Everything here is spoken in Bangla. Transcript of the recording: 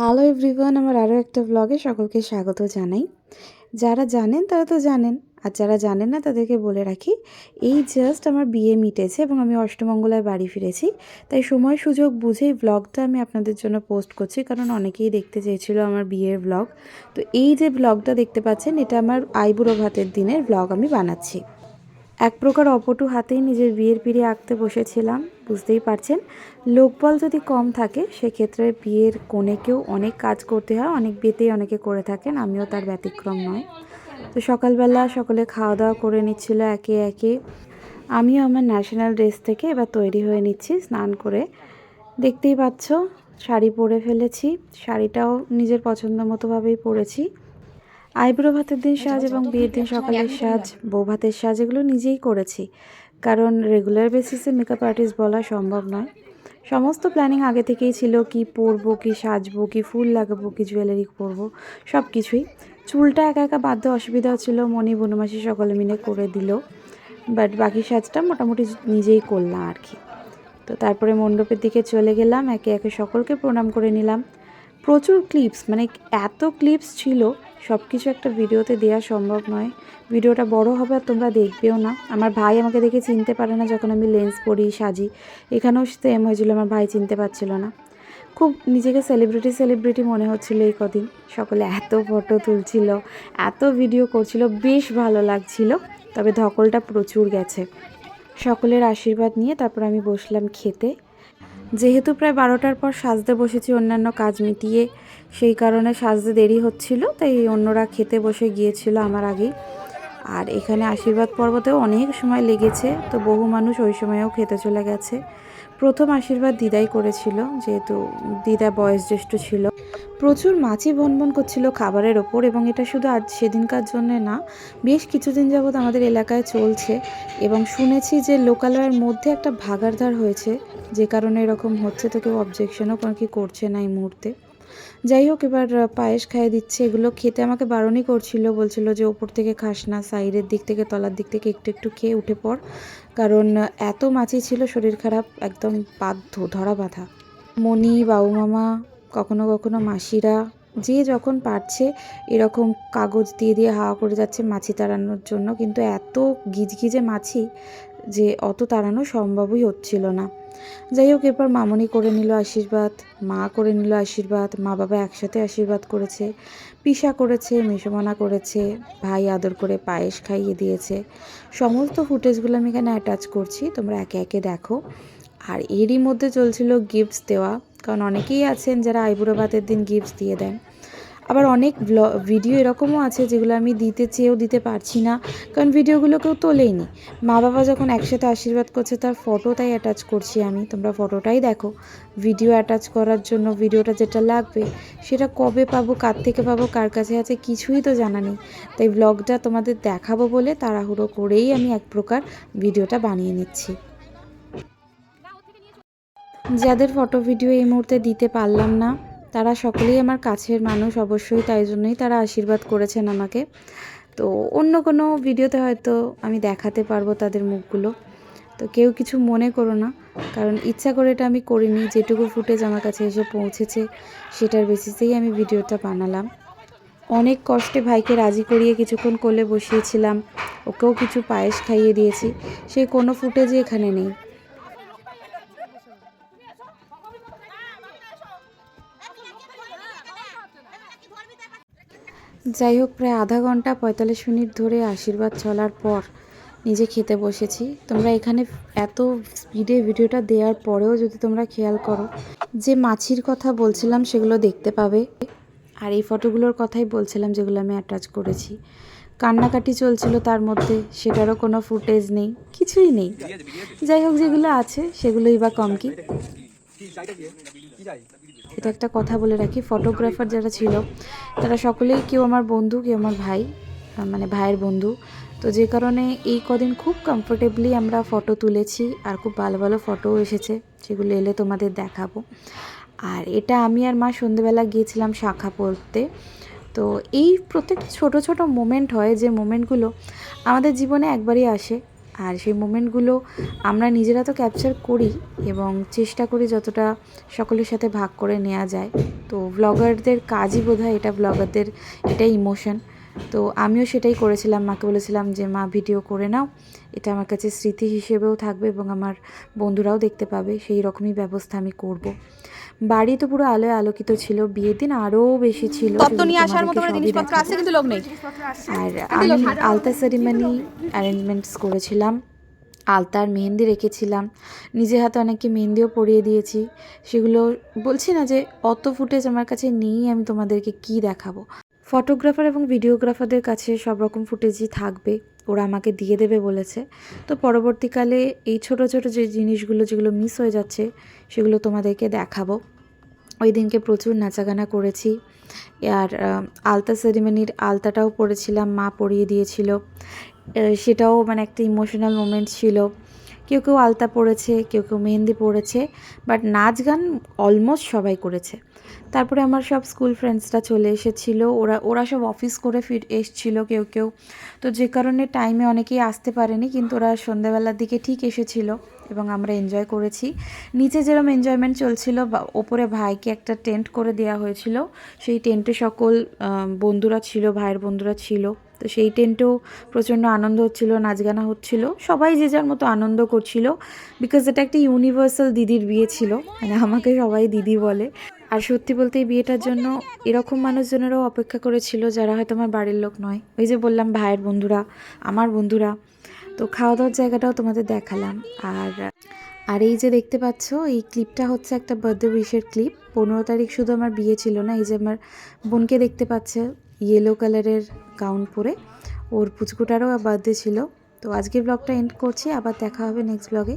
হ্যালো এভরিওয়ান, আমার আরও একটা ব্লগে সকলকে স্বাগত জানাই। যারা জানেন তারা তো জানেন, আর যারা জানেন না তাদেরকে বলে রাখি, এই জাস্ট আমার বিয়ে মিটেছে এবং আমি অষ্টমঙ্গলায় বাড়ি ফিরেছি। তাই সময়, সুযোগ বুঝেই ব্লগটা আমি আপনাদের জন্য পোস্ট করছি, কারণ অনেকেই দেখতে চেয়েছিল আমার বিয়ের ব্লগ তো এই যে ব্লগটা দেখতে পাচ্ছেন, এটা আমার আইবুড়ো ভাতের দিনের ব্লগ আমি বানাচ্ছি। এক প্রকার অপটু হাতেই নিজের বিয়ের পিড়ে আঁকতে বসেছিলাম, বুঝতেই পারছেন? লোকবল যদি কম থাকে, সেক্ষেত্রে বিয়ের কোণেকেও অনেক কাজ করতে হয়, অনেক বিয়েতেই অনেকে করে থাকেন, আমিও তার ব্যতিক্রম নয়। তো সকালবেলা সকলে খাওয়া দাওয়া করে নিচ্ছিল একে একে। আমিও আমার ন্যাশনাল ড্রেস থেকে এবার তৈরি হয়ে নিচ্ছি, স্নান করে। দেখতেই পাচ্ছ, শাড়ি পরে ফেলেছি, শাড়িটাও নিজের পছন্দ মতোভাবেই পরেছি। আইব্রো ভাতের দিন সাজ এবং বিয়ের দিন সকালের সাজ বউ ভাতের সাজ এগুলো নিজেই করেছি। কারণ রেগুলার বেসিসে মেকআপ আর্টিস্ট বলা সম্ভব নয়। সমস্ত প্ল্যানিং আগে থেকেই ছিল কি পরবো কি সাজবো কি ফুল লাগাবো কি জুয়েলারি পরবো সব কিছুই চুলটা একা একা বাঁধতে অসুবিধা হচ্ছিল মনি বনমাসি সকলে মিলে করে দিল। বাট বাকি সাজটা মোটামুটি নিজেই করলাম আর কি। তো তারপরে মণ্ডপের দিকে চলে গেলাম একে একে সকলকে প্রণাম করে নিলাম। প্রচুর ক্লিপস মানে এত ক্লিপস ছিল সব কিছু একটা ভিডিওতে দেওয়া সম্ভব নয়। ভিডিওটা বড় হবে আর তোমরা দেখবেও না। আমার ভাই আমাকে দেখে চিনতে পারে না যখন আমি লেন্স পরি, সাজি। এখানেও সেম হয়েছিল, আমার ভাই চিনতে পারছিল না। খুব নিজেকে সেলিব্রিটি সেলিব্রিটি মনে হচ্ছিল এই কদিন। সকলে এত ফটো তুলছিল, এত ভিডিও করছিল, বেশ ভালো লাগছিল। তবে ধকলটা প্রচুর গেছে। সকলের আশীর্বাদ নিয়ে তারপর আমি বসলাম খেতে। যেহেতু প্রায় বারোটার পর সাজতে বসেছি, অন্যান্য কাজ মিটিয়ে, সেই কারণে সাজতে দেরি হচ্ছিল, তাই অন্যরা খেতে বসে গিয়েছিল আমার আগেই। আর এখানে আশীর্বাদ পর্বতেও অনেক সময় লেগেছে, তো বহু মানুষ ওই সময়েও খেতে চলে গেছে। প্রথম আশীর্বাদ দিদাই করেছিল, যেহেতু দিদা বয়স জ্যেষ্ঠ ছিল। প্রচুর মাছি ভনভন করছিল খাবারের ওপর এবং এটা শুধু আজ সেদিনকার জন্য না, বেশ কিছুদিন যাবৎ আমাদের এলাকায় চলছে এবং শুনেছি যে লোকালয়ের মধ্যে একটা ভাগারধার হয়েছে, যে কারণে এরকম হচ্ছে তো কেউ অবজেকশনও কি করছে না এই মুহূর্তে। যাই হোক, এবার পায়েস খাইয়ে দিচ্ছে, এগুলো খেতে আমাকে বারণই করছিল, বলছিল যে ওপর থেকে খাস না, সাইডের দিক থেকে, তলার দিক থেকে একটু একটু খেয়ে উঠে পড়। কারণ, এত মাছি ছিল, শরীর খারাপ, একদম বাধ্য, ধরা বাঁধা। মণি বাবু মামা কখনো কখনো মাসিরা যে যখন পারছে এরকম কাগজ দিয়ে দিয়ে হাওয়া করে যাচ্ছে মাছি তাড়ানোর জন্য। কিন্তু এত গিজগিজে মাছি যে অত তাড়ানো সম্ভবই হচ্ছিল না। যাই হোক, এরপর মামনি করে নিল আশীর্বাদ, মা করে নিল আশীর্বাদ, মা বাবা একসাথে আশীর্বাদ করেছে, পিসা করেছে, মেসমনা করেছে, ভাই আদর করে পায়েস খাইয়ে দিয়েছে। সমস্ত ফুটেজগুলো আমি এখানে অ্যাটাচ করছি, তোমরা একে একে দেখো। আর এরই মধ্যে চলছিল গিফটস দেওয়া। কারণ অনেকেই আছেন যারা আইবুড়ো ভাতের দিন গিফটস দিয়ে দেন। আবার অনেক ভিডিও এরকমও আছে যেগুলো আমি দিতে চেয়েও দিতে পারছি না, কারণ ভিডিওগুলো কেউ তোলেইনি। মা বাবা যখন একসাথে আশীর্বাদ করছে, তার ফটোটাই অ্যাটাচ করছি আমি। তোমরা ফটোটাই দেখো। ভিডিও অ্যাটাচ করার জন্য ভিডিওটা যেটা লাগবে, সেটা কবে পাবো, কার থেকে পাবো, কার কাছে আছে, কিছুই তো জানা নেই। তাই ব্লগটা তোমাদের দেখাবো বলে তাড়াহুড়ো করেই আমি এক প্রকার ভিডিওটা বানিয়ে নিচ্ছি। যাদের ফটো ভিডিও এই মুহূর্তে দিতে পারলাম না, তারা সকলেই আমার কাছের মানুষ অবশ্যই, তাই জন্যই তারা আশীর্বাদ করেছেন আমাকে। তো অন্য কোনো ভিডিওতে হয়তো আমি দেখাতে পারব তাদের মুখগুলো। তো কেউ কিছু মনে করো না, কারণ ইচ্ছা করে এটা আমি করিনি, যেটুকু ফুটেজ আমার কাছে এসে পৌঁছেছে, সেটার বেসিসেই আমি ভিডিওটা বানালাম। অনেক কষ্টে ভাইকে রাজি করিয়ে কিছুক্ষণ কোলে বসিয়েছিলাম, ওকেও কিছু পায়েস খাইয়ে দিয়েছি সেই কোনো ফুটেজই এখানে নেই। যাই হোক প্রায় আধা ঘণ্টা পঁয়তাল্লিশ মিনিট ধরে আশীর্বাদ চলার পর নিজে খেতে বসেছি তোমরা এখানে এত স্পিডে ভিডিওটা দেওয়ার পরেও যদি তোমরা খেয়াল করো যে মাছির কথা বলছিলাম সেগুলো দেখতে পাবে আর এই ফটোগুলোর কথাই বলছিলাম যেগুলো আমি অ্যাটাচ করেছি কান্নাকাটি চলছিল তার মধ্যে সেটারও কোনো ফুটেজ নেই কিছুই নেই যাই হোক যেগুলো আছে সেগুলোই বা কম কি এটা একটা কথা বলে রাখি ফটোগ্রাফার যারা ছিল, তারা সকলেই কেউ আমার বন্ধু, কেউ আমার ভাই মানে ভাইয়ের বন্ধু। তো যে কারণে এই কদিন খুব কমফোর্টেবলি আমরা ফটো তুলেছি, আর খুব ভালো ভালো ফটোও এসেছে, সেগুলো এলে তোমাদের দেখাবো। আর এটা আমি আর মা সন্ধেবেলা গিয়েছিলাম শাখা পড়তে। তো এই প্রত্যেকটা ছোট ছোট মোমেন্ট হয়, যে মোমেন্টগুলো আমাদের জীবনে একবারই আসে। আর সেই মোমেন্টগুলো আমরা নিজেরা তো ক্যাপচার করি এবং চেষ্টা করি যতটা সকলের সাথে ভাগ করে নেওয়া যায়। তো ব্লগারদের কাজই বোধ এটা ব্লগারদের এটাই ইমোশন তো আমিও সেটাই করেছিলাম, মাকে বলেছিলাম যে, মা ভিডিও করে নাও। এটা আমার কাছে স্মৃতি হিসেবেও থাকবে এবং আমার বন্ধুরাও দেখতে পাবে। সেই রকমই ব্যবস্থা আমি করব। বাড়ি তো পুরো আলোয় আলোকিত ছিল বিয়ের দিন আরও বেশি ছিল। নিয়ে আসার মতো জিনিসপত্র আছে? কিন্তু লোক নেই। আর আমি আলতা সেরিমনি অ্যারেঞ্জমেন্টস করেছিলাম। আলতার মেহেন্দি রেখেছিলাম। নিজে হাতে অনেককে মেহেন্দিও পরিয়ে দিয়েছি। সেগুলো বলছি না যে অত ফুটেজ আমার কাছে নেই আমি তোমাদেরকে কি দেখাবো? ফটোগ্রাফার এবং ভিডিওগ্রাফারদের কাছে সব রকম ফুটেজই থাকবে। ওরা আমাকে দিয়ে দেবে বলেছে। তো পরবর্তীকালে এই ছোট ছোট যে জিনিসগুলো যেগুলো মিস হয়ে যাচ্ছে, সেগুলো তোমাদেরকে দেখাবো। ওই দিনকে প্রচুর নাচাগানা করেছি। আর আলতা সেরিমনির আলতাটাও পরেছিলাম, মা পরিয়ে দিয়েছিল। সেটাও মানে একটা ইমোশনাল মোমেন্ট ছিল। কেউ কেউ আলতা পরেছে, কেউ কেউ মেহেন্দি পরেছে বাট নাচ গান অলমোস্ট সবাই করেছে। তারপরে আমার সব স্কুল ফ্রেন্ডসরা চলে এসেছিল। ওরা ওরা সব অফিস করে ফির এসছিল কেউ কেউ। তো যে কারণে টাইমে অনেকেই আসতে পারেনি, কিন্তু ওরা সন্ধ্যাবেলার দিকে ঠিক এসেছিল এবং আমরা এনজয় করেছি। নিচে যেরকম এনজয়মেন্ট চলছিল, বা ওপরে ভাইকে একটা টেন্ট করে দেওয়া হয়েছিল। সেই টেন্টে সকল বন্ধুরা ছিল, ভাইয়ের বন্ধুরা ছিল। তো সেই টেন্টেও প্রচণ্ড আনন্দ হচ্ছিল নাচ গানা হচ্ছিল। সবাই যে যার মতো আনন্দ করছিল বিকজ এটা একটা ইউনিভার্সাল দিদির বিয়ে ছিল। মানে আমাকে সবাই দিদি বলে। আর সত্যি বলতে এই বিয়েটার জন্য এরকম মানুষজনেরও অপেক্ষা করেছিল যারা হয়তো আমার বাড়ির লোক নয়। ওই যে বললাম ভাইয়ের বন্ধুরা, আমার বন্ধুরা। তো খাওয়া দাওয়ার জায়গাটাও তোমাদের দেখালাম। আর আর এই যে দেখতে পাচ্ছ, এই ক্লিপটা হচ্ছে একটা বার্থডে উইশের ক্লিপ। পনেরো তারিখ শুধু আমার বিয়ে ছিল না, এই যে আমার বোনকে দেখতে পাচ্ছে ইয়েলো কালারের গাউন পরে। ওর পুচকুটারও বার্থডে ছিল। তো আজকের ব্লগটা এন্ড করছি, আবার দেখা হবে নেক্সট ব্লগে